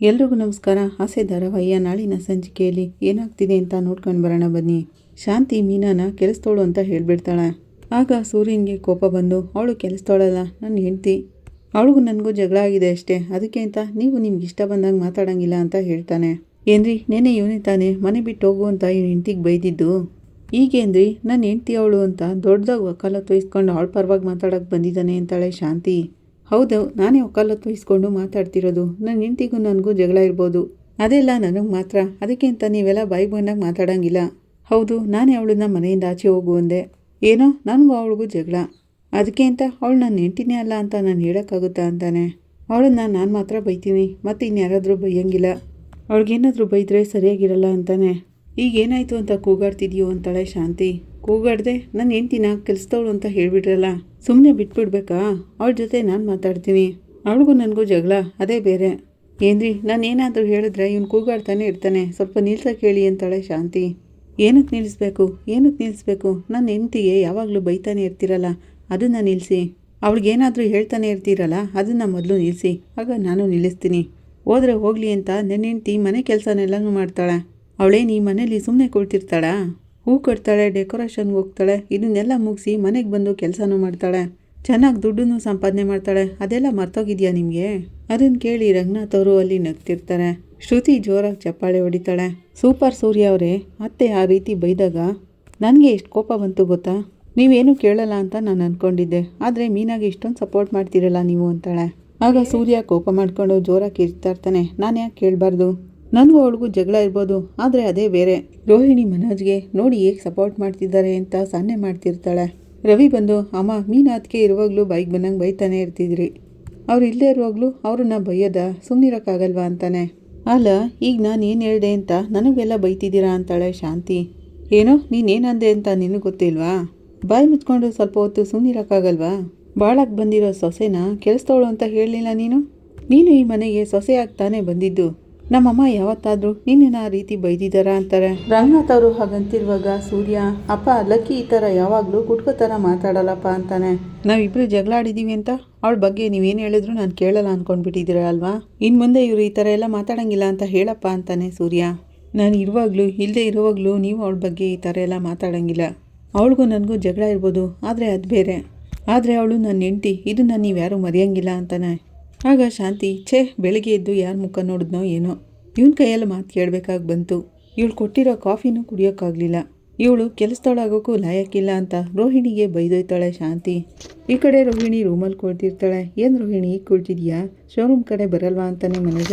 ಎಲ್ರಿಗೂ ನಮಸ್ಕಾರ. ಆಸೆ ಧಾರಾವಾಹಿಯ ನಾಳಿನ ಸಂಚಿಕೆಯಲ್ಲಿ ಏನಾಗ್ತಿದೆ ಅಂತ ನೋಡ್ಕೊಂಡು ಬರೋಣ ಬನ್ನಿ. ಶಾಂತಿ ಮೀನಾನ ಕೆಲಸದೋಳು ಅಂತ ಹೇಳಿಬಿಡ್ತಾಳೆ. ಆಗ ಸೂರ್ಯನಿಗೆ ಕೋಪ ಬಂದು, ಅವಳು ಕೆಲಸದೋಳಲ್ಲ, ನನ್ನ ಹೆಂಡ್ತಿ. ಅವಳಿಗೂ ನನಗೂ ಜಗಳ ಆಗಿದೆ ಅಷ್ಟೇ. ಅದಕ್ಕೆ ಅಂತ ನೀವು ನಿಮ್ಗೆ ಇಷ್ಟ ಬಂದಾಗ ಮಾತಾಡೋಂಗಿಲ್ಲ ಅಂತ ಹೇಳ್ತಾನೆ. ಏನ್ರಿ ನೆನೆ ಇವನೇ ತಾನೆ ಮನೆ ಬಿಟ್ಟು ಹೋಗು ಅಂತ ಇವ್ನ ಹೆಂಡ್ತಿಗೆ ಬೈದಿದ್ದು? ಈಗೇನ್ರಿ ನನ್ನ ಹೆಂಡ್ತಿ ಅವಳು ಅಂತ ದೊಡ್ಡದಾಗಿ ವಕಾಲತ್ತು ವಹಿಸ್ಕೊಂಡು ಅವಳ ಪರವಾಗಿ ಮಾತಾಡೋಕೆ ಬಂದಿದ್ದಾನೆ ಅಂತಾಳೆ ಶಾಂತಿ. ಹೌದು, ನಾನೇ ವಕಾಲತ್ತು ವಹಿಸ್ಕೊಂಡು ಮಾತಾಡ್ತಿರೋದು. ನನ್ನ ಹೆಂಡ್ತಿಗೂ ನನಗೂ ಜಗಳ ಇರ್ಬೋದು. ಅದೆಲ್ಲ ನನಗೆ ಮಾತ್ರ. ಅದಕ್ಕೆ ಅಂತ ನೀವೆಲ್ಲ ಬಾಯಿಗೆ ಬಂದಾಗ ಮಾತಾಡೋಂಗಿಲ್ಲ. ಹೌದು, ನಾನೇ ಅವಳನ್ನ ಮನೆಯಿಂದ ಆಚೆ ಹೋಗು ಅಂದೆ. ಏನೋ, ನನಗೂ ಅವಳಿಗೂ ಜಗಳ. ಅದಕ್ಕೆ ಅಂತ ಅವಳು ನನ್ನ ಹೆಂಡ್ತಿನೇ ಅಲ್ಲ ಅಂತ ನಾನು ಹೇಳೋಕ್ಕಾಗುತ್ತಾ ಅಂತಾನೆ. ಅವಳನ್ನ ನಾನು ಮಾತ್ರ ಬೈತೀನಿ. ಮತ್ತು ಇನ್ಯಾರಾದರೂ ಬೈಯಂಗಿಲ್ಲ. ಅವಳಿಗೇನಾದರೂ ಬೈದರೆ ಸರಿಯಾಗಿರಲ್ಲ ಅಂತಾನೆ. ಈಗ ಏನಾಯಿತು ಅಂತ ಕೂಗಾಡ್ತಿದ್ಯೋ ಅಂತಾಳೆ ಶಾಂತಿ. ಕೂಗಾಡ್ದೆ ನನ್ನ ಹೆಂಡ್ತಿನ ಕೆಲಸದವಳು ಅಂತ ಹೇಳಿಬಿಟ್ರಲ್ಲ. ಸುಮ್ಮನೆ ಬಿಟ್ಬಿಡ್ಬೇಕಾ? ಅವಳ ಜೊತೆ ನಾನು ಮಾತಾಡ್ತೀನಿ. ಅವಳಿಗೂ ನನಗೂ ಜಗಳ, ಅದೇ ಬೇರೆ. ಏನ್ರಿ, ನಾನು ಏನಾದರೂ ಹೇಳಿದ್ರೆ ಇವನು ಕೂಗಾಡ್ತಾನೆ ಇರ್ತಾನೆ. ಸ್ವಲ್ಪ ನಿಲ್ಸಕ್ಕೆ ಹೇಳಿ ಅಂತಾಳೆ ಶಾಂತಿ. ಏನಕ್ಕೆ ನಿಲ್ಲಿಸ್ಬೇಕು ಏನಕ್ಕೆ ನಿಲ್ಲಿಸ್ಬೇಕು ನನ್ನ ಹೆಂಡ್ತಿಗೆ ಯಾವಾಗಲೂ ಬೈತಾನೆ ಇರ್ತೀರಲ್ಲ, ಅದನ್ನು ನಿಲ್ಲಿಸಿ ಅವಳಿಗೇನಾದರೂ ಹೇಳ್ತಾನೆ ಇರ್ತೀರಲ್ಲ, ಅದನ್ನು ಮೊದಲು ನಿಲ್ಲಿಸಿ ಆಗ ನಾನು ನಿಲ್ಲಿಸ್ತೀನಿ. ಹೋದರೆ ಹೋಗಲಿ ಅಂತ ನನ್ನ ಹೆಂಡ್ತಿ ಮನೆ ಕೆಲಸನೆಲ್ಲನೂ ಮಾಡ್ತಾಳೆ. ಅವಳೇನು ನೀ ಮನೇಲಿ ಸುಮ್ಮನೆ ಕುಳ್ತಿರ್ತಾಳಾ ಹೂ ಕೊಡ್ತಾಳೆ, ಡೆಕೋರೇಷನ್ಗೆ ಹೋಗ್ತಾಳೆ, ಇದನ್ನೆಲ್ಲ ಮುಗಿಸಿ ಮನೆಗೆ ಬಂದು ಕೆಲಸನೂ ಮಾಡ್ತಾಳೆ, ಚೆನ್ನಾಗಿ ದುಡ್ಡನ್ನು ಸಂಪಾದನೆ ಮಾಡ್ತಾಳೆ, ಅದೆಲ್ಲ ಮರ್ತೋಗಿದ್ಯಾ ನಿಮಗೆ? ಅದನ್ನು ಕೇಳಿ ರಂಗನಾಥ್ ಅವರು ಅಲ್ಲಿ ನಗ್ತಿರ್ತಾರೆ. ಶ್ರುತಿ ಜೋರಾಗಿ ಚಪ್ಪಾಳೆ ಹೊಡಿತಾಳೆ. ಸೂಪರ್ ಸೂರ್ಯ ಅವರೇ ಅತ್ತೆ ಆ ರೀತಿ ಬೈದಾಗ ನನಗೆ ಎಷ್ಟು ಕೋಪ ಬಂತು ಗೊತ್ತಾ? ನೀವೇನು ಕೇಳಲ್ಲ ಅಂತ ನಾನು ಅಂದ್ಕೊಂಡಿದ್ದೆ ಆದರೆ ಮೀನಾಗೆ ಇಷ್ಟೊಂದು ಸಪೋರ್ಟ್ ಮಾಡ್ತೀರಲ್ಲ ನೀವು ಅಂತಾಳೆ. ಆಗ ಸೂರ್ಯ ಕೋಪ ಮಾಡಿಕೊಂಡು ಜೋರಾಗಿ ಇರ್ತಾ ಇರ್ತಾನೆ ನಾನು ಯಾಕೆ ಕೇಳಬಾರ್ದು? ನನಗೂ ಅವಳಿಗೂ ಜಗಳ ಇರ್ಬೋದು, ಆದರೆ ಅದೇ ಬೇರೆ. ರೋಹಿಣಿ ಮನೋಜ್ಗೆ ನೋಡಿ ಹೇಗೆ ಸಪೋರ್ಟ್ ಮಾಡ್ತಿದ್ದಾರೆ ಅಂತ ಸನ್ನೆ ಮಾಡ್ತಿರ್ತಾಳೆ. ರವಿ ಬಂದು, ಅಮ್ಮ ಮೀನಾತ್ಕೆ ಇರುವಾಗಲೂ ಬೈಕ್ ಬಂದಂಗೆ ಬೈತಾನೆ ಇರ್ತಿದ್ರಿ. ಅವ್ರು ಇಲ್ಲದೆ ಇರುವಾಗಲೂ ಅವ್ರನ್ನ ಬೈಯೋದ ಸುಮ್ಮನಿರೋಕ್ಕಾಗಲ್ವಾ ಅಂತಾನೆ. ಅಲ್ಲ, ಈಗ ನಾನು ಏನು ಹೇಳಿದೆ ಅಂತ ನನಗೆಲ್ಲ ಬೈತಿದ್ದೀರಾ ಅಂತಾಳೆ ಶಾಂತಿ. ಏನೋ ನೀನೇನಂದೆ ಅಂತ ನಿನಗೆ ಗೊತ್ತಿಲ್ವಾ? ಬಾಯಿ ಮುಚ್ಕೊಂಡು ಸ್ವಲ್ಪ ಹೊತ್ತು ಸುಮ್ಮನಿರೋಕ್ಕಾಗಲ್ವಾ ಬಾಳಕ್ಕೆ ಬಂದಿರೋ ಸೊಸೆನ ಕೆಲಸದವಳು ಅಂತ ಹೇಳಲಿಲ್ಲ ನೀನು? ನೀನು ಈ ಮನೆಗೆ ಸೊಸೆ ಆಗ್ತಾನೆ ಬಂದಿದ್ದು. ನಮ್ಮಮ್ಮ ಯಾವತ್ತಾದರೂ ನಿನ್ನ ರೀತಿ ಬೈದಿದ್ದಾರಾ ಅಂತಾರೆ. ರಂಗನಾಥ್ ಅವರು ಹಾಗಂತಿರುವಾಗ ಸೂರ್ಯ, ಅಪ್ಪ, ಲಕ್ಕಿ ಈ ಥರ ಯಾವಾಗಲೂ ಗುಟ್ಕೋ ಥರ ಮಾತಾಡಲ್ಲಪ್ಪ ಅಂತಾನೆ. ನಾವಿಬ್ರು ಜಗಳ ಆಡಿದ್ದೀವಿ ಅಂತ ಅವಳ ಬಗ್ಗೆ ನೀವೇನು ಹೇಳಿದ್ರು ನಾನು ಕೇಳಲ್ಲ ಅಂದ್ಕೊಂಡ್ಬಿಟ್ಟಿದ್ದೀರ ಅಲ್ವಾ? ಇನ್ನು ಮುಂದೆ ಇವರು ಈ ಥರ ಎಲ್ಲ ಮಾತಾಡಂಗಿಲ್ಲ ಅಂತ ಹೇಳಪ್ಪ ಅಂತಾನೆ ಸೂರ್ಯ. ನಾನು ಇರುವಾಗಲೂ ಇಲ್ಲದೆ ಇರುವಾಗಲೂ ನೀವು ಅವಳ ಬಗ್ಗೆ ಈ ಥರ ಎಲ್ಲ ಮಾತಾಡಂಗಿಲ್ಲ. ಅವಳಿಗೂ ನನಗೂ ಜಗಳ ಇರ್ಬೋದು, ಆದರೆ ಅದು ಬೇರೆ. ಆದರೆ ಅವಳು ನನ್ನ ಹೆಂಡ್ತಿ, ಇದನ್ನು ನೀವು ಯಾರೂ ಮರೆಯಂಗಿಲ್ಲ ಅಂತಾನೆ. ಆಗ ಶಾಂತಿ, ಛೇ, ಬೆಳಿಗ್ಗೆ ಎದ್ದು ಯಾರ ಮುಖ ನೋಡಿದ್ನೋ ಏನೋ. ಇವನ್ ಕೈಯಲ್ಲಿ ಮಾತು ಕೇಳಬೇಕಾಗಿ ಬಂತು. ಇವಳು ಕೊಟ್ಟಿರೋ ಕಾಫಿನೂ ಕುಡಿಯೋಕ್ಕಾಗಲಿಲ್ಲ. ಇವಳು ಕೆಲಸದೊಳಾಗೋಕ್ಕೂ ಲಾಯಕ್ಕಿಲ್ಲ ಅಂತ ರೋಹಿಣಿಗೆ ಬೈದೊಯ್ತಾಳೆ ಶಾಂತಿ. ಈ ಕಡೆ ರೋಹಿಣಿ ರೂಮಲ್ಲಿ ಕುಳ್ತಿರ್ತಾಳೆ. ಏನು ರೋಹಿಣಿ, ಕುಳ್ತಿದ್ಯಾ? ಶೋರೂಮ್ ಕಡೆ ಬರಲ್ವಾ ಅಂತಾನೆ ಮನೇಜ.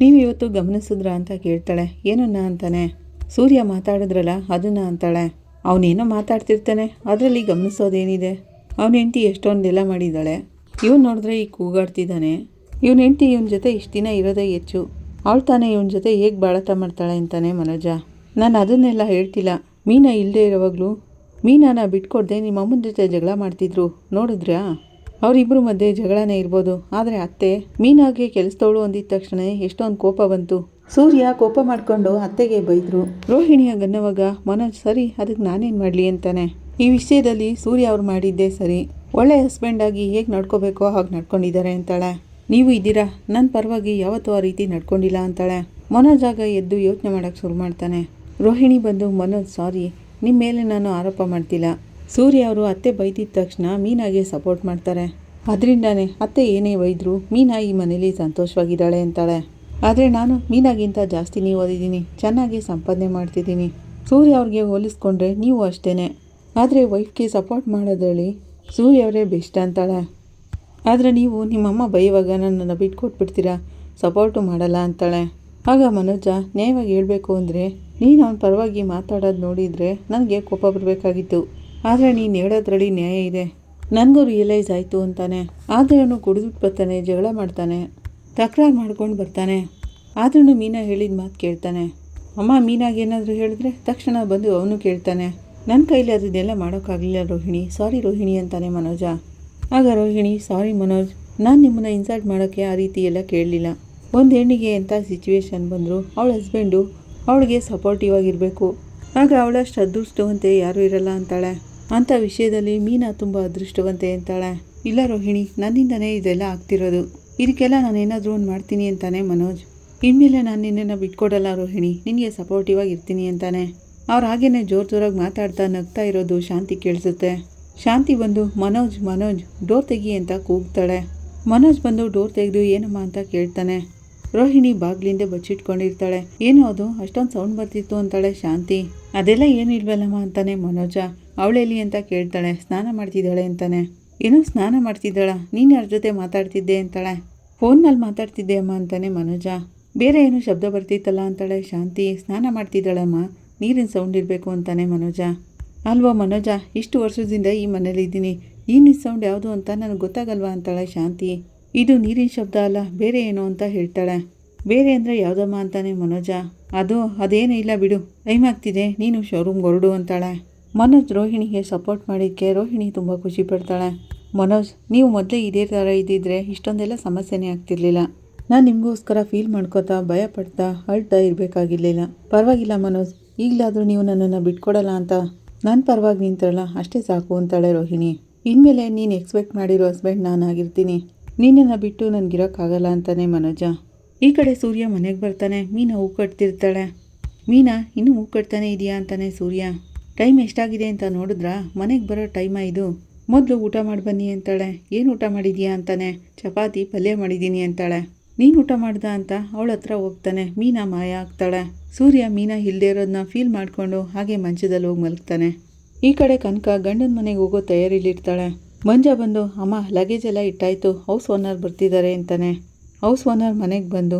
ನೀವು ಇವತ್ತು ಗಮನಿಸಿದ್ರ ಅಂತ ಕೇಳ್ತಾಳೆ. ಏನನ್ನ ಅಂತಾನೆ? ಸೂರ್ಯ ಮಾತಾಡಿದ್ರಲ್ಲ, ಅದನ್ನ ಅಂತಾಳೆ. ಅವನೇನೋ ಮಾತಾಡ್ತಿರ್ತಾನೆ. ಅದರಲ್ಲಿ ಗಮನಿಸೋದೇನಿದೆ? ಅವನ ಹೆಂಡತಿ ಎಷ್ಟೊಂದೆಲ್ಲ ಮಾಡಿದ್ದಾಳೆ. ಇವನು ನೋಡಿದ್ರೆ ಈಗ ಕೂಗಾಡ್ತಿದ್ದಾನೆ. ಇವನ ಹೆಂಡತಿ ಇವನ ಜೊತೆ ಇಷ್ಟು ದಿನ ಇರೋದೇ ಹೆಚ್ಚು. ಅವಳು ತಾನೇ ಇವನ ಜೊತೆ ಹೇಗೆ ಬಾಳತ ಮಾಡ್ತಾಳೆ ಅಂತಾನೆ ಮನೋಜ. ನಾನು ಅದನ್ನೆಲ್ಲ ಹೇಳ್ತಿಲ್ಲ. ಮೀನಾ ಇಲ್ಲದೆ ಇರೋವಾಗಲೂ. ಮೀನಾನ ಬಿಟ್ಕೊಡ್ದೆ ನಿಮ್ಮ ಅಮ್ಮನ ಜೊತೆ ಜಗಳ ಮಾಡ್ತಿದ್ರು. ನೋಡಿದ್ರಾ ಅವರಿಬ್ಬರ ಮಧ್ಯೆ ಜಗಳನೇ ಇರ್ಬೋದು. ಆದರೆ ಅತ್ತೆ, ಮೀನಾಗೆ ಕೆಲಸದವಳು ಅಂದಿದ್ದ ತಕ್ಷಣ ಎಷ್ಟೊಂದು ಕೋಪ ಬಂತು. ಸೂರ್ಯ ಕೋಪ ಮಾಡಿಕೊಂಡು ಅತ್ತೆಗೆ ಬೈದರು. ರೋಹಿಣಿಯ ಗನ್ನವಾಗ ಮನೋಜ್ ಸರಿ ಅದಕ್ಕೆ ನಾನೇನು ಮಾಡಲಿ ಅಂತಾನೆ. ಈ ವಿಷಯದಲ್ಲಿ ಸೂರ್ಯ ಅವ್ರು ಮಾಡಿದ್ದೇ ಸರಿ. ಒಳ್ಳೆ ಹಸ್ಬೆಂಡಾಗಿ ಹೇಗೆ ನಡ್ಕೋಬೇಕೋ ಹಾಗೆ ನಡ್ಕೊಂಡಿದ್ದಾರೆ ಅಂತಾಳೆ. ನೀವು ಇದ್ದೀರಾ? ನನ್ನ ಪರವಾಗಿ ಯಾವತ್ತೂ ಆ ರೀತಿ ನಡ್ಕೊಂಡಿಲ್ಲ ಅಂತಾಳೆ. ಮನೋಜ್ ಆಗ ಎದ್ದು ಯೋಚನೆ ಮಾಡೋಕ್ಕೆ ಶುರು ಮಾಡ್ತಾನೆ. ರೋಹಿಣಿ ಬಂದು, ಮನೋಜ್ ಸಾರಿ ನಿಮ್ಮ ಮೇಲೆ ನಾನು ಆರೋಪ ಮಾಡ್ತಿಲ್ಲ. ಸೂರ್ಯ ಅವರು ಅತ್ತೆ ಬೈದಿದ್ದ ತಕ್ಷಣ ಮೀನಾಗೆ ಸಪೋರ್ಟ್ ಮಾಡ್ತಾರೆ. ಅದರಿಂದಾನೆ ಅತ್ತೆ ಏನೇ ಬೈದ್ರು ಮೀನಾ ಈ ಮನೇಲಿ ಸಂತೋಷವಾಗಿದ್ದಾಳೆ ಅಂತಾಳೆ. ಆದರೆ ನಾನು ಮೀನಾಗಿಂತ ಜಾಸ್ತಿನೇ ಓದಿದ್ದೀನಿ. ಚೆನ್ನಾಗಿ ಸಂಪಾದನೆ ಮಾಡ್ತಿದ್ದೀನಿ. ಸೂರ್ಯ ಅವ್ರಿಗೆ ಹೋಲಿಸ್ಕೊಂಡ್ರೆ ನೀವು ಅಷ್ಟೇ ಆದರೆ ವೈಫ್ಗೆ ಸಪೋರ್ಟ್ ಮಾಡೋದ್ರಲ್ಲಿ ಸೂರ್ಯ ಅವರೇ ಬೆಸ್ಟ್ ಅಂತಾಳೆ. ಆದರೆ ನೀವು ನಿಮ್ಮಮ್ಮ ಬೈಯುವಾಗ ನನ್ನನ್ನು ಬಿಟ್ಕೊಟ್ಬಿಡ್ತೀರಾ? ಸಪೋರ್ಟು ಮಾಡಲ್ಲ ಅಂತಾಳೆ. ಆಗ ಮನೋಜ ನ್ಯಾಯವಾಗಿ ಹೇಳಬೇಕು ಅಂದರೆ, ನೀನು ಅವನ ಪರವಾಗಿ ಮಾತಾಡೋದು ನೋಡಿದರೆ ನನಗೆ ಕೋಪ ಬರಬೇಕಾಗಿತ್ತು. ಆದರೆ ನೀನು ಹೇಳೋದ್ರಲ್ಲಿ ನ್ಯಾಯ ಇದೆ. ನನಗೂ ರಿಯಲೈಸ್ ಆಯಿತು ಅಂತಾನೆ. ಆದರೆ ಅವನು ಕುಡಿದ್ಬಿಟ್ಟು ಬರ್ತಾನೆ, ಜಗಳ ಮಾಡ್ತಾನೆ. ತಕರಾರು ಮಾಡ್ಕೊಂಡು ಬರ್ತಾನೆ. ಆದ್ರೂ ಮೀನಾ ಹೇಳಿದ ಮಾತು ಕೇಳ್ತಾನೆ. ಅಮ್ಮ ಮೀನಾಗೆ ಏನಾದರೂ ಹೇಳಿದ್ರೆ ತಕ್ಷಣ ಬಂದು ಅವನು ಕೇಳ್ತಾನೆ. ನನ್ನ ಕೈಲಿ ಅದನ್ನೆಲ್ಲ ಮಾಡೋಕ್ಕಾಗಲಿಲ್ಲ ರೋಹಿಣಿ. ಸಾರಿ ರೋಹಿಣಿ ಅಂತಾನೆ ಮನೋಜ. ಆಗ ರೋಹಿಣಿ, ಸಾರಿ ಮನೋಜ್, ನಾನು ನಿಮ್ಮನ್ನು ಇನ್ಸಲ್ಟ್ ಮಾಡೋಕ್ಕೆ ಆ ರೀತಿ ಎಲ್ಲ ಕೇಳಲಿಲ್ಲ. ಒಂದು ಹೆಣ್ಣಿಗೆ ಎಂಥ ಸಿಚುವೇಶನ್ ಬಂದರೂ, ಅವಳ ಹಸ್ಬೆಂಡು ಅವಳಿಗೆ ಸಪೋರ್ಟಿವ್ ಆಗಿರಬೇಕು. ಆಗ ಅವಳಷ್ಟು ಅದೃಷ್ಟವಂತೆ ಯಾರೂ ಇರಲ್ಲ ಅಂತಾಳೆ. ಅಂಥ ವಿಷಯದಲ್ಲಿ ಮೀನಾ ತುಂಬ ಅದೃಷ್ಟವಂತೆ ಅಂತಾಳೆ. ಇಲ್ಲ ರೋಹಿಣಿ, ನನ್ನಿಂದನೇ ಇದೆಲ್ಲ ಆಗ್ತಿರೋದು. ಇದಕ್ಕೆಲ್ಲ ನಾನು ಏನಾದರೂ ಒಂದು ಮಾಡ್ತೀನಿ ಅಂತಾನೆ ಮನೋಜ್. ಇನ್ಮೇಲೆ ನಾನು ನಿನ್ನನ್ನು ಬಿಟ್ಕೊಡಲ್ಲ ರೋಹಿಣಿ, ನಿನಗೆ ಸಪೋರ್ಟಿವ್ ಆಗಿರ್ತೀನಿ ಅಂತಾನೆ. ಅವ್ರು ಹಾಗೇನೆ ಜೋರು ಜೋರಾಗಿ ಮಾತಾಡ್ತಾ ನಗ್ತಾ ಇರೋದು ಶಾಂತಿ ಕೇಳಿಸುತ್ತೆ. ಶಾಂತಿ ಬಂದು ಮನೋಜ್ ಮನೋಜ್, ಡೋರ್ ತೆಗಿ ಅಂತ ಕೂಗ್ತಾಳೆ. ಮನೋಜ್ ಬಂದು ಡೋರ್ ತೆಗೆದು ಏನಮ್ಮ ಅಂತ ಕೇಳ್ತಾನೆ. ರೋಹಿಣಿ ಬಾಗ್ಲಿಂದ ಬಚ್ಚಿಟ್ಕೊಂಡಿರ್ತಾಳೆ. ಏನೋ ಅದು, ಅಷ್ಟೊಂದು ಸೌಂಡ್ ಬರ್ತಿತ್ತು ಅಂತಾಳೆ ಶಾಂತಿ. ಅದೆಲ್ಲ ಏನಿಲ್ವಲ್ಲಮ್ಮ ಅಂತಾನೆ ಮನೋಜ. ಅವಳೆಲ್ಲಿ ಅಂತ ಕೇಳ್ತಾಳೆ. ಸ್ನಾನ ಮಾಡ್ತಿದ್ದಾಳೆ ಅಂತಾನೆ. ಏನೋ ಸ್ನಾನ ಮಾಡ್ತಿದ್ದಾಳ. ನೀನು ಯಾರ ಜೊತೆ ಮಾತಾಡ್ತಿದ್ದೆ ಅಂತಾಳೆ. ಫೋನ್ನಲ್ಲಿ ಮಾತಾಡ್ತಿದ್ದೆ ಅಮ್ಮ ಅಂತಾನೆ ಮನೋಜ. ಬೇರೆ ಏನು ಶಬ್ದ ಬರ್ತಿತ್ತಲ್ಲ ಅಂತಾಳೆ ಶಾಂತಿ. ಸ್ನಾನ ಮಾಡ್ತಿದ್ದಾಳಮ್ಮ. ನೀರಿನ ಸೌಂಡ್ ಇರಬೇಕು ಅಂತಾನೆ ಮನೋಜ. ಅಲ್ವಾ ಮನೋಜ? ಇಷ್ಟು ವರ್ಷದಿಂದ ಈ ಮನೇಲಿದ್ದೀನಿ ನಿಸ್ ಸೌಂಡ್ ಯಾವುದು ಅಂತ ನನಗೆ ಗೊತ್ತಾಗಲ್ವಾ ಅಂತಾಳೆ ಶಾಂತಿ. ಇದು ನೀರಿನ ಶಬ್ದ ಅಲ್ಲ, ಬೇರೆ ಏನು ಅಂತ ಹೇಳ್ತಾಳೆ. ಬೇರೆ ಅಂದರೆ ಯಾವುದಮ್ಮ ಅಂತಾನೆ ಮನೋಜ. ಅದು, ಅದೇನೂ ಇಲ್ಲ ಬಿಡು. ಟೈಮ್ ಆಗ್ತಿದೆ, ನೀನು ಶೋರೂಮ್ ಹೊರಡು ಅಂತಾಳೆ. ಮನೋಜ್ ರೋಹಿಣಿಗೆ ಸಪೋರ್ಟ್ ಮಾಡಿದ್ದಕ್ಕೆ ರೋಹಿಣಿ ತುಂಬ ಖುಷಿ ಪಡ್ತಾಳೆ. ಮನೋಜ್, ನೀವು ಮೊದಲೇ ಇದೇ ಥರ ಇದ್ದಿದ್ರೆ ಇಷ್ಟೊಂದೆಲ್ಲ ಸಮಸ್ಯೆನೇ ಆಗ್ತಿರ್ಲಿಲ್ಲ. ನಾನು ನಿಮಗೋಸ್ಕರ ಫೀಲ್ ಮಾಡ್ಕೋತಾ ಭಯ ಪಡ್ತಾ ಅಳ್ತಾ ಇರಬೇಕಾಗಿರ್ಲಿಲ್ಲ. ಪರವಾಗಿಲ್ಲ ಮನೋಜ್. ಈಗಲಾದರೂ ನೀವು ನನ್ನನ್ನು ಬಿಟ್ಕೊಡಲ್ಲ ಅಂತ ನನ್ನ ಪರವಾಗಿ ನಿಂತರಲ್ಲ, ಅಷ್ಟೇ ಸಾಕು ಅಂತಾಳೆ ರೋಹಿಣಿ. ಇನ್ಮೇಲೆ ನೀನು ಎಕ್ಸ್ಪೆಕ್ಟ್ ಮಾಡಿರೋ ಹಸ್ಬೆಂಡ್ ನಾನಾಗಿರ್ತೀನಿ. ನಿನ್ನನ್ನು ಬಿಟ್ಟು ನನಗಿರೋಕ್ಕಾಗಲ್ಲ ಅಂತಾನೆ ಮನೋಜ. ಈ ಕಡೆ ಸೂರ್ಯ ಮನೆಗೆ ಬರ್ತಾನೆ, ಮೀನಾ ಹೂ ಕಟ್ತಿರ್ತಾಳೆ. ಮೀನಾ, ಇನ್ನೂ ಹೂ ಕಟ್ತಾನೆ ಇದೆಯಾ ಅಂತಾನೆ ಸೂರ್ಯ. ಟೈಮ್ ಎಷ್ಟಾಗಿದೆ ಅಂತ ನೋಡಿದ್ರಾ? ಮನೆಗೆ ಬರೋ ಟೈಮ ಇದು. ಮೊದಲು ಊಟ ಮಾಡಿ ಬನ್ನಿ ಅಂತಾಳೆ. ಏನು ಊಟ ಮಾಡಿದೀಯಾ ಅಂತಾನೆ. ಚಪಾತಿ ಪಲ್ಯ ಮಾಡಿದ್ದೀನಿ ಅಂತಾಳೆ. ನೀನು ಊಟ ಮಾಡ್ದ ಅಂತ ಅವಳ ಹತ್ರ ಹೋಗ್ತಾನೆ. ಮೀನಾ ಮಾಯ ಆಗ್ತಾಳೆ. ಸೂರ್ಯ ಮೀನಾ ಇಲ್ಲದೆ ಇರೋದನ್ನ ಫೀಲ್ ಮಾಡಿಕೊಂಡು ಹಾಗೆ ಮಂಚದಲ್ಲಿ ಹೋಗಿ ಮಲಗ್ತಾನೆ. ಈ ಕಡೆ ಕನಕ ಗಂಡನ ಮನೆಗೆ ಹೋಗೋ ತಯಾರಿಲಿರ್ತಾಳೆ ಮಂಜ ಬಂದು, ಅಮ್ಮ ಲಗೇಜ್ ಎಲ್ಲ ಇಟ್ಟಾಯ್ತು. ಹೌಸ್ ಓನರ್ ಬರ್ತಿದ್ದಾರೆ ಅಂತಾನೆ. ಹೌಸ್ ಓನರ್ ಮನೆಗೆ ಬಂದು,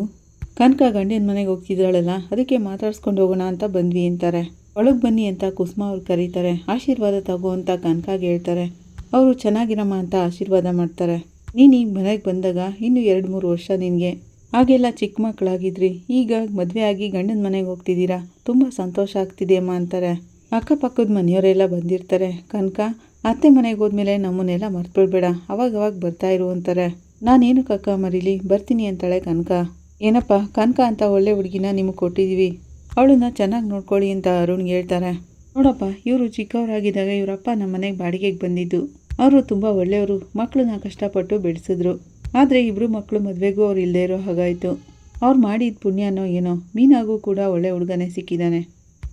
ಕನಕ ಗಂಡಿನ ಮನೆಗೆ ಹೋಗ್ತಿದ್ದಾಳಲ್ಲ ಅದಕ್ಕೆ ಮಾತಾಡ್ಸ್ಕೊಂಡು ಹೋಗೋಣ ಅಂತ ಬಂದ್ವಿ ಅಂತಾರೆ. ಒಳಗೆ ಬನ್ನಿ ಅಂತ ಕುಸುಮ ಅವ್ರು ಕರೀತಾರೆ. ಆಶೀರ್ವಾದ ತಗೋ ಅಂತ ಕನಕಾಗೆ ಹೇಳ್ತಾರೆ. ಅವರು ಚೆನ್ನಾಗಿರಮ್ಮ ಅಂತ ಆಶೀರ್ವಾದ ಮಾಡ್ತಾರೆ. ನೀನು ಈಗ ಮನೆಗೆ ಬಂದಾಗ ಇನ್ನೂ ಎರಡು ಮೂರು ವರ್ಷ ನಿನಗೆ. ಆಗೆಲ್ಲ ಚಿಕ್ಕ ಮಕ್ಕಳಾಗಿದ್ರಿ ಈಗ ಮದುವೆ ಆಗಿ ಗಂಡನ ಮನೆಗೆ ಹೋಗ್ತಿದ್ದೀರಾ ತುಂಬ ಸಂತೋಷ ಆಗ್ತಿದೆ ಅಮ್ಮ ಅಂತಾರೆ. ಅಕ್ಕಪಕ್ಕದ ಮನೆಯವರೆಲ್ಲ ಬಂದಿರ್ತಾರೆ. ಕನಕ, ಅತ್ತೆ ಮನೆಗೆ ಹೋದ್ಮೇಲೆ ನಮ್ಮನ್ನೆಲ್ಲ ಮರ್ತ್ಬಿಡ್ಬೇಡ. ಅವಾಗವಾಗ ಅವಾಗ ಬರ್ತಾ ಇರು ಅಂತಾರೆ. ನಾನೇನು ಕಕ್ಕ ಮರೀಲಿ? ಬರ್ತೀನಿ ಅಂತಾಳೆ ಕನಕ. ಏನಪ್ಪ, ಕನಕ ಅಂತ ಒಳ್ಳೆ ಹುಡುಗಿನ ನಿಮಗೆ ಕೊಟ್ಟಿದ್ದೀವಿ ಅವಳನ್ನ ಚೆನ್ನಾಗಿ ನೋಡ್ಕೊಳ್ಳಿ ಅಂತ ಅರುಣ್ಗೆ ಹೇಳ್ತಾರೆ. ನೋಡಪ್ಪ, ಇವರು ಚಿಕ್ಕವರಾಗಿದ್ದಾಗ ಇವರಪ್ಪ ನಮ್ಮ ಮನೆಗೆ ಬಾಡಿಗೆಗೆ ಬಂದಿದ್ದು. ಅವರು ತುಂಬ ಒಳ್ಳೆಯವರು. ಮಕ್ಕಳನ್ನ ಕಷ್ಟಪಟ್ಟು ಬೆಳೆಸಿದ್ರು. ಆದರೆ ಇಬ್ಬರು ಮಕ್ಕಳು ಮದುವೆಗೂ ಅವ್ರು ಇಲ್ಲದೇ ಇರೋ ಹಾಗಾಯಿತು. ಅವ್ರು ಮಾಡಿದ ಪುಣ್ಯನೋ ಏನೋ. ಮೀನಾಗೂ ಕೂಡ ಒಳ್ಳೆ ಹುಡುಗನೇ ಸಿಕ್ಕಿದ್ದಾನೆ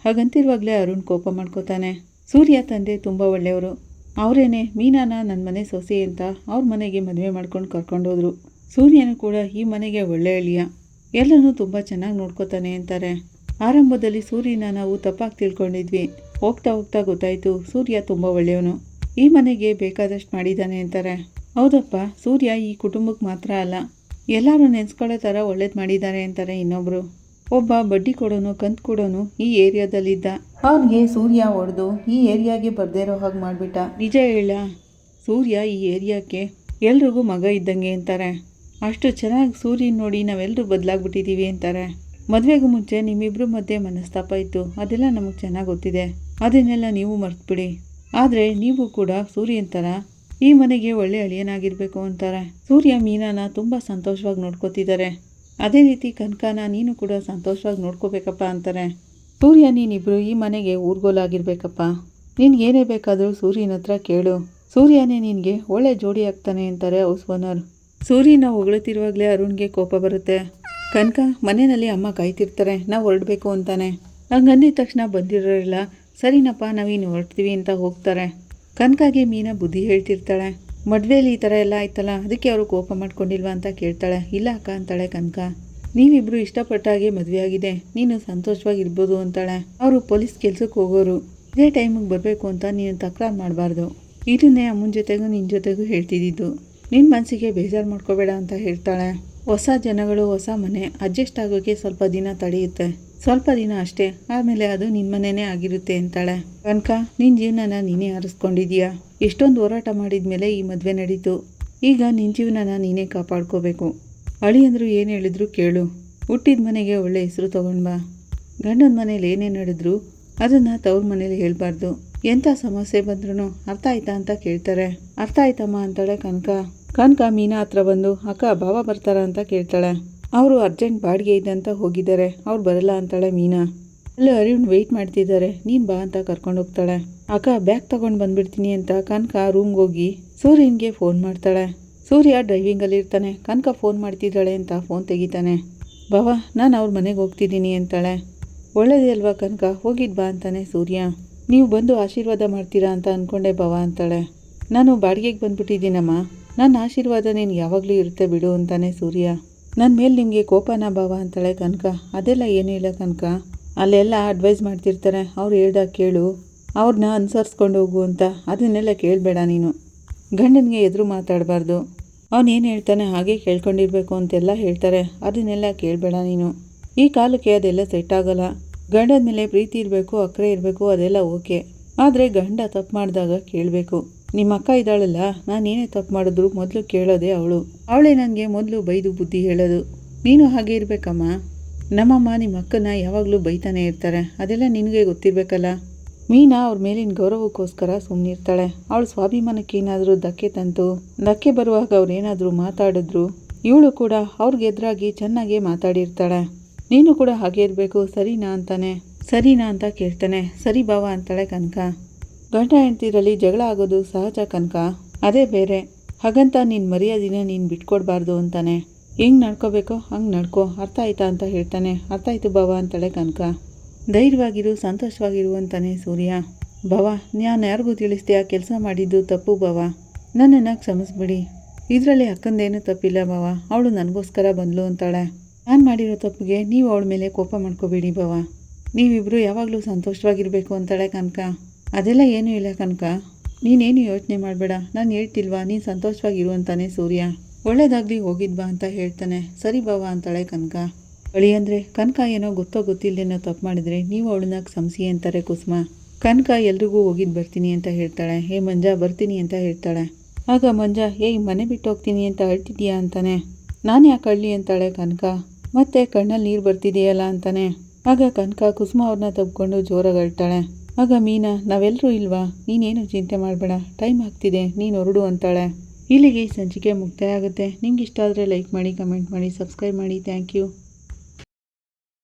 ಹಾಗಂತಿರುವಾಗಲೇ ಅರುಣ್ ಕೋಪ ಮಾಡ್ಕೋತಾನೆ. ಸೂರ್ಯ ತಂದೆ ತುಂಬ ಒಳ್ಳೆಯವರು. ಅವರೇನೆ, ಮೀನಾನ ನನ್ನ ಮನೆ ಸೊಸೆ ಅಂತ ಅವ್ರ ಮನೆಗೆ ಮದುವೆ ಮಾಡ್ಕೊಂಡು ಕರ್ಕೊಂಡೋದ್ರು ಸೂರ್ಯನು ಕೂಡ ಈ ಮನೆಗೆ ಒಳ್ಳೆ ಅಳಿಯ. ಎಲ್ಲನೂ ತುಂಬ ಚೆನ್ನಾಗಿ ನೋಡ್ಕೋತಾನೆ ಅಂತಾರೆ. ಆರಂಭದಲ್ಲಿ ಸೂರ್ಯನ ನಾವು ತಪ್ಪಾಗಿ ತಿಳ್ಕೊಂಡಿದ್ವಿ. ಹೋಗ್ತಾ ಹೋಗ್ತಾ ಗೊತ್ತಾಯಿತು, ಸೂರ್ಯ ತುಂಬ ಒಳ್ಳೆಯವನು. ಈ ಮನೆಗೆ ಬೇಕಾದಷ್ಟು ಮಾಡಿದ್ದಾನೆ ಅಂತಾರೆ. ಹೌದಪ್ಪ, ಸೂರ್ಯ ಈ ಕುಟುಂಬಕ್ಕೆ ಮಾತ್ರ ಅಲ್ಲ ಎಲ್ಲರೂ ನೆನೆಸ್ಕೊಳ್ಳೋ ಥರ ಒಳ್ಳೇದು ಮಾಡಿದ್ದಾರೆ ಅಂತಾರೆ ಇನ್ನೊಬ್ಬರು ಒಬ್ಬ ಬಡ್ಡಿ ಕೊಡೋನು, ಕಂತು ಕೊಡೋನು ಈ ಏರಿಯಾದಲ್ಲಿದ್ದ. ಅವನಿಗೆ ಸೂರ್ಯ ಹೊಡೆದು ಈ ಏರಿಯಾಗೆ ಬರ್ದೇ ಇರೋ ಹಾಗೆ ಮಾಡಿಬಿಟ್ಟ. ನಿಜ ಹೇಳ, ಸೂರ್ಯ ಈ ಏರಿಯಾಕ್ಕೆ ಎಲ್ರಿಗೂ ಮಗ ಇದ್ದಂಗೆ ಅಂತಾರೆ. ಅಷ್ಟು ಚೆನ್ನಾಗಿ ಸೂರ್ಯ ನೋಡಿ ನಾವೆಲ್ಲರೂ ಬದಲಾಗ್ಬಿಟ್ಟಿದ್ದೀವಿ ಅಂತಾರೆ. ಮದುವೆಗೂ ಮುಂಚೆ ನಿಮ್ಮಿಬ್ಬರ ಮಧ್ಯೆ ಮನಸ್ತಾಪ ಇತ್ತು, ಅದೆಲ್ಲ ನಮಗೆ ಚೆನ್ನಾಗಿ ಗೊತ್ತಿದೆ. ಅದನ್ನೆಲ್ಲ ನೀವು ಮರ್ತ್ಬಿಡಿ. ಆದರೆ ನೀವು ಕೂಡ ಸೂರ್ಯನ ಥರ ಈ ಮನೆಗೆ ಒಳ್ಳೆ ಅಳಿಯನಾಗಿರಬೇಕು ಅಂತಾರೆ. ಸೂರ್ಯ ಮೀನಾನ ತುಂಬ ಸಂತೋಷವಾಗಿ ನೋಡ್ಕೋತಿದ್ದಾರೆ. ಅದೇ ರೀತಿ ಕನಕನ ನೀನು ಕೂಡ ಸಂತೋಷವಾಗಿ ನೋಡ್ಕೋಬೇಕಪ್ಪ ಅಂತಾರೆ. ಸೂರ್ಯ ನೀನಿಬ್ಬರು ಈ ಮನೆಗೆ ಊರ್ಗೋಲಾಗಿರ್ಬೇಕಪ್ಪ. ಏನೇ ಬೇಕಾದರೂ ಸೂರ್ಯನ ಹತ್ರ ಕೇಳು. ಸೂರ್ಯನೇ ನಿನಗೆ ಒಳ್ಳೆ ಜೋಡಿ ಆಗ್ತಾನೆ ಅಂತಾರೆ ಹೌಸ್ ಓನರ್ ಸೂರ್ಯನ ಹೊಗಳುತ್ತಿರುವಾಗಲೇ ಅರುಣ್ಗೆ ಕೋಪ ಬರುತ್ತೆ. ಕನಕ ಮನೆಯಲ್ಲಿ ಅಮ್ಮ ಕಾಯ್ತಿರ್ತಾರೆ, ನಾವು ಹೊರಡಬೇಕು ಅಂತಾನೆ. ಹಂಗಂದಿದ ತಕ್ಷಣ ಬಂದಿರೋರಿಲ್ಲ ಸರಿನಪ್ಪ ನಾವೀನು ಹೊರಡ್ತೀವಿ ಅಂತ ಹೋಗ್ತಾರೆ. ಕನಕಾಗೆ ಮೀನಾ ಬುದ್ಧಿ ಹೇಳ್ತಿರ್ತಾಳೆ. ಮದುವೆಯಲ್ಲಿ ಈ ಥರ ಎಲ್ಲ ಆಯ್ತಲ್ಲ, ಅದಕ್ಕೆ ಅವರು ಕೋಪ ಮಾಡ್ಕೊಂಡಿಲ್ವಾ ಅಂತ ಕೇಳ್ತಾಳೆ. ಇಲ್ಲ ಅಕ್ಕ ಅಂತಾಳೆ ಕನಕ. ನೀವಿಬ್ಬರು ಇಷ್ಟಪಟ್ಟಾಗೆ ಮದುವೆ ಆಗಿದೆ. ನೀನು ಸಂತೋಷವಾಗಿರ್ಬೋದು ಅಂತಾಳೆ. ಅವರು ಪೊಲೀಸ್ ಕೆಲ್ಸಕ್ಕೆ ಹೋಗೋರು. ಇದೇ ಟೈಮಿಗೆ ಬರಬೇಕು ಅಂತ ನೀನು ತಕರಾರು ಮಾಡಬಾರ್ದು. ಇದನ್ನೇ ಅಮ್ಮನ ಜೊತೆಗೂ ನಿನ್ನ ಜೊತೆಗೂ ಹೇಳ್ತಿದ್ದಿದ್ದು. ನಿನ್ನ ಮನಸ್ಸಿಗೆ ಬೇಜಾರು ಮಾಡ್ಕೋಬೇಡ ಅಂತ ಹೇಳ್ತಾಳೆ. ಹೊಸ ಜನಗಳು, ಹೊಸ ಮನೆ. ಅಡ್ಜಸ್ಟ್ ಆಗೋಕ್ಕೆ ಸ್ವಲ್ಪ ದಿನ ತಡೆಯುತ್ತೆ. ಸ್ವಲ್ಪ ದಿನ ಅಷ್ಟೇ. ಆಮೇಲೆ ಅದು ನಿನ್ನ ಮನೆನೇ ಆಗಿರುತ್ತೆ ಅಂತಾಳೆ. ಕನಕ ನಿನ್ನ ಜೀವನನ ನೀನೇ ಆರಿಸ್ಕೊಂಡಿದೀಯಾ ಎಷ್ಟೊಂದು ಹೋರಾಟ ಮಾಡಿದ ಮೇಲೆ ಈ ಮದುವೆ ನಡೀತು. ಈಗ ನಿನ್ನ ಜೀವನನ ನೀನೇ ಕಾಪಾಡ್ಕೋಬೇಕು. ಅಳಿ ಅಂದರು ಏನು ಹೇಳಿದ್ರು ಕೇಳು. ಹುಟ್ಟಿದ ಮನೆಗೆ ಒಳ್ಳೆ ಹೆಸರು ಬಾ. ಗಂಡನ ಮನೇಲಿ ಏನೇ ನಡೆದ್ರು ಅದನ್ನು ತವ್ರ ಮನೇಲಿ ಹೇಳಬಾರ್ದು. ಎಂಥ ಸಮಸ್ಯೆ ಬಂದ್ರೂ ಅರ್ಥ ಆಯ್ತಾ ಅಂತ ಕೇಳ್ತಾರೆ. ಅರ್ಥ ಆಯ್ತಮ್ಮ ಅಂತಾಳೆ ಕನಕ. ಕನಕ ಮೀನಾ ಹತ್ರ ಬಂದು, ಅಕ್ಕ, ಭಾವ ಬರ್ತಾರ ಅಂತ ಕೇಳ್ತಾಳೆ. ಅವರು ಅರ್ಜೆಂಟ್ ಬಾಡಿಗೆ ಇದೆ ಅಂತ ಹೋಗಿದ್ದಾರೆ. ಅವ್ರು ಬರಲ್ಲ ಅಂತಾಳೆ ಮೀನಾ. ಅಲ್ಲಿ ಅರಿವ್ನ ವೆಯ್ಟ್ ಮಾಡ್ತಿದ್ದಾರೆ. ನೀನು ಬಾ ಅಂತ ಕರ್ಕೊಂಡು ಹೋಗ್ತಾಳೆ. ಅಕ್ಕ ಬ್ಯಾಗ್ ತಗೊಂಡು ಬಂದ್ಬಿಡ್ತೀನಿ ಅಂತ ಕನಕ ರೂಮ್ಗೆ ಹೋಗಿ ಸೂರ್ಯನ್ಗೆ ಫೋನ್ ಮಾಡ್ತಾಳೆ. ಸೂರ್ಯ ಡ್ರೈವಿಂಗಲ್ಲಿ ಇರ್ತಾನೆ. ಕನಕ ಫೋನ್ ಮಾಡ್ತಿದ್ದಾಳೆ ಅಂತ ಫೋನ್ ತೆಗಿತಾನೆ. ಬಾವ ನಾನು ಅವ್ರ ಮನೆಗೆ ಹೋಗ್ತಿದ್ದೀನಿ ಅಂತಾಳೆ. ಒಳ್ಳೇದೇ ಅಲ್ವಾ ಕನಕ? ಹೋಗಿದ್ ಬಾ ಅಂತಾನೆ ಸೂರ್ಯ. ನೀವು ಬಂದು ಆಶೀರ್ವಾದ ಮಾಡ್ತೀರಾ ಅಂತ ಅಂದ್ಕೊಂಡೆ ಬಾವ ಅಂತಾಳೆ. ನಾನು ಬಾಡಿಗೆಗೆ ಬಂದ್ಬಿಟ್ಟಿದ್ದೀನಮ್ಮ. ನನ್ನ ಆಶೀರ್ವಾದ ನೀನು ಯಾವಾಗಲೂ ಇರುತ್ತೆ ಬಿಡು ಅಂತಾನೆ ಸೂರ್ಯ. ನನ್ನ ಮೇಲೆ ನಿಮಗೆ ಕೋಪನ ಭಾವ ಅಂತಾಳೆ ಕನಕ. ಅದೆಲ್ಲ ಏನೂ ಇಲ್ಲ ಕನಕ. ಅಲ್ಲೆಲ್ಲ ಅಡ್ವೈಸ್ ಮಾಡ್ತಿರ್ತಾರೆ. ಅವ್ರು ಹೇಳ್ದಾಗ ಕೇಳು. ಅವ್ರನ್ನ ಅನುಸರಿಸ್ಕೊಂಡು ಹೋಗು ಅಂತ. ಅದನ್ನೆಲ್ಲ ಕೇಳಬೇಡ ನೀನು. ಗಂಡನಿಗೆ ಎದುರು ಮಾತಾಡಬಾರ್ದು. ಅವನು ಏನು ಹೇಳ್ತಾನೆ ಹಾಗೆ ಕೇಳ್ಕೊಂಡಿರ್ಬೇಕು ಅಂತೆಲ್ಲ ಹೇಳ್ತಾರೆ. ಅದನ್ನೆಲ್ಲ ಕೇಳಬೇಡ ನೀನು. ಈ ಕಾಲಕ್ಕೆ ಅದೆಲ್ಲ ಸೆಟ್ ಆಗಲ್ಲ. ಗಂಡನ ಮೇಲೆ ಪ್ರೀತಿ ಇರಬೇಕು ಅಕ್ಕರೆ ಇರಬೇಕು ಅದೆಲ್ಲ ಓಕೆ ಆದರೆ ಗಂಡ ತಪ್ಪು ಮಾಡಿದಾಗ ಕೇಳಬೇಕು. ನಿಮ್ಮ ಅಕ್ಕ ಇದ್ದಾಳಲ್ಲ, ನಾನು ಏನೇ ತಪ್ಪು ಮಾಡಿದ್ರು ಮೊದಲು ಕೇಳೋದೇ ಅವಳು. ಅವಳೇ ನನಗೆ ಮೊದಲು ಬೈದು ಬುದ್ಧಿ ಹೇಳೋದು. ನೀನು ಹಾಗೆ ಇರಬೇಕಮ್ಮ. ನಮ್ಮಮ್ಮ ನಿಮ್ಮ ಅಕ್ಕನ ಯಾವಾಗಲೂ ಬೈತಾನೆ ಇರ್ತಾರೆ. ಅದೆಲ್ಲ ನಿನಗೆ ಗೊತ್ತಿರಬೇಕಲ್ಲ. ಮೀನಾ ಅವ್ರ ಮೇಲಿನ ಗೌರವಕ್ಕೋಸ್ಕರ ಸುಮ್ಮನಿರ್ತಾಳೆ ಅವಳು ಸ್ವಾಭಿಮಾನಕ್ಕೆ ಏನಾದರೂ ಧಕ್ಕೆ ತಂತು, ಧಕ್ಕೆ ಬರುವಾಗ ಅವ್ರು ಏನಾದರೂ ಮಾತಾಡಿದ್ರು, ಇವಳು ಕೂಡ ಅವ್ರಿಗೆ ಎದುರಾಗಿ ಚೆನ್ನಾಗಿ ಮಾತಾಡಿರ್ತಾಳೆ. ನೀನು ಕೂಡ ಹಾಗೆ ಇರಬೇಕು, ಸರಿನಾ ಅಂತಾನೆ. ಸರಿನಾ ಅಂತ ಕೇಳ್ತಾನೆ. ಸರಿ ಬಾವ ಅಂತಾಳೆ ಕನಕ. ಗಂಡ ಹೆಂಡ್ತಿರಲ್ಲಿ ಜಗಳ ಆಗೋದು ಸಹಜ ಕನಕ. ಅದೇ ಬೇರೆ. ಹಾಗಂತ ನಿನ್ನ ಮರ್ಯಾದಿನ ನೀನು ಬಿಟ್ಕೊಡ್ಬಾರ್ದು ಅಂತಾನೆ. ಹೆಂಗೆ ನಡ್ಕೋಬೇಕೋ ಹಂಗೆ ನಡ್ಕೋ, ಅರ್ಥ ಆಯ್ತಾ ಅಂತ ಹೇಳ್ತಾನೆ. ಅರ್ಥ ಆಯ್ತು ಬಾವ ಅಂತಾಳೆ ಕನಕ. ಧೈರ್ಯವಾಗಿರು, ಸಂತೋಷವಾಗಿರು ಅಂತಾನೆ ಸೂರ್ಯ. ಭವ, ನಾನು ಯಾರಿಗೂ ತಿಳಿಸ್ತೀಯ ಕೆಲಸ ಮಾಡಿದ್ದು ತಪ್ಪು ಭವ. ನನ್ನನ್ನು ಕ್ಷಮಿಸ್ಬಿಡಿ. ಇದರಲ್ಲಿ ಅಕ್ಕಂದೇನು ತಪ್ಪಿಲ್ಲ ಭವ. ಅವಳು ನನಗೋಸ್ಕರ ಬಂದ್ಲು ಅಂತಾಳೆ. ನಾನು ಮಾಡಿರೋ ತಪ್ಪಿಗೆ ನೀವು ಅವಳ ಮೇಲೆ ಕೋಪ ಮಾಡ್ಕೋಬೇಡಿ ಭವ. ನೀವಿಬ್ಬರು ಯಾವಾಗಲೂ ಸಂತೋಷವಾಗಿರಬೇಕು ಅಂತಾಳೆ ಕನಕ. ಅದೆಲ್ಲ ಏನೂ ಇಲ್ಲ ಕನಕ. ನೀನೇನು ಯೋಚನೆ ಮಾಡಬೇಡ. ನಾನು ಹೇಳ್ತಿಲ್ವಾ, ನೀನು ಸಂತೋಷವಾಗಿರು ಅಂತಾನೆ ಸೂರ್ಯ. ಒಳ್ಳೇದಾಗಲಿ ಹೋಗಿದ್ಬಾ ಅಂತ ಹೇಳ್ತಾನೆ. ಸರಿ ಬಾವ ಅಂತಾಳೆ ಕನಕ. ಅಳಿ ಅಂದರೆ, ಕನಕ ಏನೋ ಗೊತ್ತೋ ಗೊತ್ತಿಲ್ಲದೇನೋ ತಪ್ಪು ಮಾಡಿದರೆ ನೀವು ಅವಳನ್ನ ಸಂಸಿ ಅಂತಾರೆ ಕುಸುಮ. ಕನಕ ಎಲ್ರಿಗೂ ಹೋಗಿದ್ದು ಬರ್ತೀನಿ ಅಂತ ಹೇಳ್ತಾಳೆ. ಹೇ ಮಂಜ, ಬರ್ತೀನಿ ಅಂತ ಹೇಳ್ತಾಳೆ. ಆಗ ಮಂಜ ಏಯ್ ಮನೆ ಬಿಟ್ಟು ಹೋಗ್ತೀನಿ ಅಂತ ಹೇಳ್ತಿದ್ದೀಯಾ ಅಂತಾನೆ. ನಾನು ಯಾಕೆ ಅಳ್ಳಿ ಅಂತಾಳೆ ಕನಕ. ಮತ್ತೆ ಕಣ್ಣಲ್ಲಿ ನೀರು ಬರ್ತಿದೆಯಲ್ಲ ಅಂತಾನೆ. ಆಗ ಕನಕ ಕುಸುಮ ಅವ್ರನ್ನ ತಬ್ಕೊಂಡು ಜೋರಾಗಿ ಅಳ್ತಾಳೆ. ಆಗ ಮೀನಾ ನಾವೆಲ್ಲರೂ ಇಲ್ವಾ? ನೀನೇನು ಚಿಂತೆ ಮಾಡಬೇಡ, ಟೈಮ್ ಆಗ್ತಿದೆ, ನೀನು ಹೊರಡು ಅಂತಾಳೆ. ಇಲ್ಲಿಗೆ ಈ ಸಂಚಿಕೆ ಮುಕ್ತಾಯ ಆಗುತ್ತೆ. ನಿಮ್ಗೆ ಇಷ್ಟ ಆದರೆ ಲೈಕ್ ಮಾಡಿ, ಕಮೆಂಟ್ ಮಾಡಿ, ಸಬ್ಸ್ಕ್ರೈಬ್ ಮಾಡಿ. Thank you.